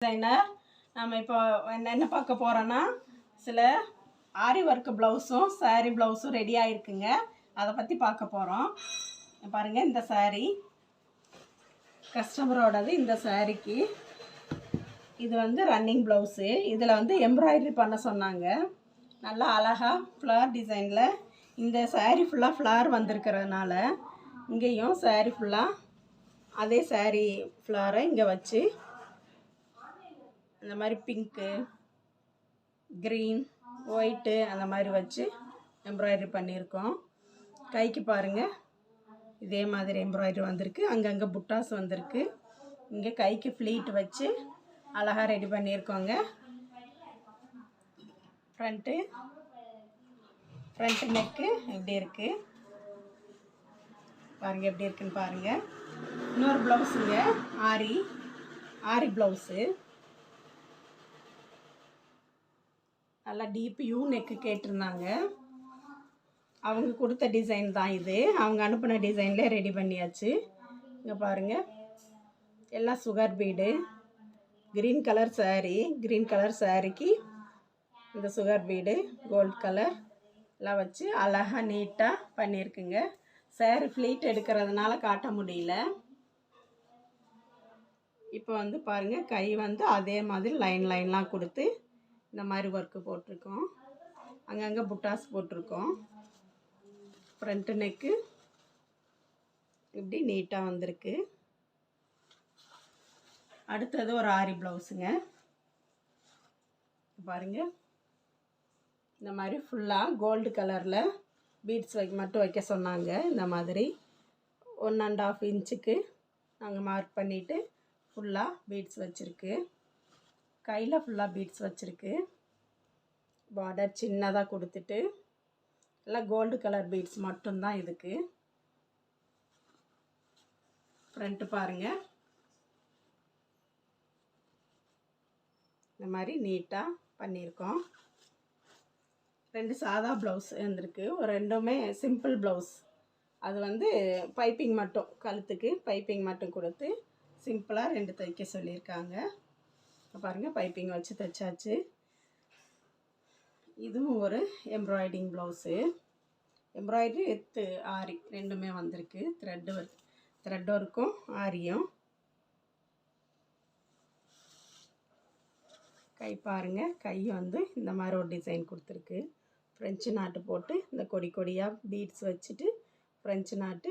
Designer நம்ம இப்போ என்ன என்ன பார்க்க போகிறோன்னா சில ஆரி ஒர்க்கு ப்ளவுஸும் சாரீ ப்ளவுஸும் ரெடி ஆகிருக்குங்க அதை பற்றி பார்க்க போகிறோம் பாருங்கள் இந்த சாரீ கஸ்டமரோடது இந்த சாரீக்கு இது வந்து ரன்னிங் ப்ளவுஸு இதில் வந்து எம்ப்ராய்டரி பண்ண சொன்னாங்க. நல்லா அழகாக ஃப்ளவர் டிசைனில் இந்த சாரீ ஃபுல்லாக ஃப்ளவர் வந்திருக்கிறதுனால இங்கேயும் சாரீ ஃபுல்லாக அதே சாரீ ஃப்ளவரை இங்கே வச்சு இந்த மாதிரி பிங்க்கு க்ரீன் ஒயிட்டு அந்த மாதிரி வச்சு எம்ப்ராய்டரி பண்ணியிருக்கோம். கைக்கு பாருங்கள் இதே மாதிரி எம்ப்ராய்டரி வந்திருக்கு. அங்கங்கே புட்டாஸ் வந்திருக்கு. இங்கே கைக்கு ஃப்ளீட் வச்சு அழகாக ரெடி பண்ணியிருக்கோங்க. ஃப்ரண்ட்டு ஃப்ரண்ட் நெக்கு எப்படி இருக்குது பாருங்கள் எப்படி இருக்குன்னு பாருங்கள் இன்னொரு ப்ளவுஸுங்க ஆரி ஆரி ப்ளவுஸு. நல்லா டீப் யூ நெக்கு கேட்டிருந்தாங்க. அவங்க கொடுத்த டிசைன் தான் இது. அவங்க அனுப்பின டிசைன்லேயே ரெடி பண்ணியாச்சு. இங்கே பாருங்கள் எல்லாம் sugar bead. Green colour sari green colour சாரீக்கு இந்த சுகர் பீடு கோல்ட் கலர் எல்லாம் வச்சு அழகாக நீட்டாக பண்ணியிருக்குங்க. saree ஃப்ளீட் எடுக்கிறதுனால காட்ட முடியல. இப்போ வந்து பாருங்கள் கை வந்து அதே மாதிரி லைன் லைன்லாம் கொடுத்து இந்த மாதிரி ஒர்க்கு போட்டிருக்கோம். அங்கங்கே புட்டாஸ் போட்டிருக்கோம். ஃப்ரண்ட்டு நெக்கு இப்படி நீட்டாக வந்திருக்கு. அடுத்தது ஒரு ஆரி ப்ளவுஸுங்க பாருங்கள் இந்த மாதிரி ஃபுல்லாக கோல்டு கலரில் பீட்ஸ் வைக்க மட்டும் வைக்க சொன்னாங்க. இந்த மாதிரி ஒன் அண்ட் ஆஃப் இன்ச்சுக்கு நாங்கள் மார்க் பண்ணிவிட்டு ஃபுல்லாக பீட்ஸ் வச்சுருக்கு. கையில் ஃபுல்லாக பீட்ஸ் வச்சுருக்கு. பார்டர் சின்னதாக கொடுத்துட்டு எல்லாம் கோல்டு கலர் பீட்ஸ் மட்டும்தான் இதுக்கு. ஃப்ரண்ட்டு பாருங்கள் இந்த மாதிரி நீட்டாக பண்ணியிருக்கோம். ரெண்டு சாதா ப்ளவுஸ் இருந்திருக்கு. ஒரு ரெண்டுமே சிம்பிள் ப்ளவுஸ் அது வந்து பைப்பிங் மட்டும் கழுத்துக்கு பைப்பிங் மட்டும் கொடுத்து சிம்பிளாக ரெண்டு தைக்க சொல்லியிருக்காங்க. பாருங்கள் பைப்பிங் வச்சு தைச்சாச்சு. இதுவும் ஒரு எம்ப்ராய்டிங் ப்ளவுஸு எம்ப்ராய்டரி எத்து ஆரி ரெண்டுமே வந்திருக்கு. த்ரெட்டு த்ரெட் ஒர்க்கும் ஆரியும். கை பாருங்கள் கை வந்து இந்த மாதிரி ஒரு டிசைன் கொடுத்துருக்கு. ஃப்ரெஞ்சு நாட்டு போட்டு இந்த கொடி கொடியாக பீட்ஸ் வச்சுட்டு ஃப்ரெஞ்சு நாட்டு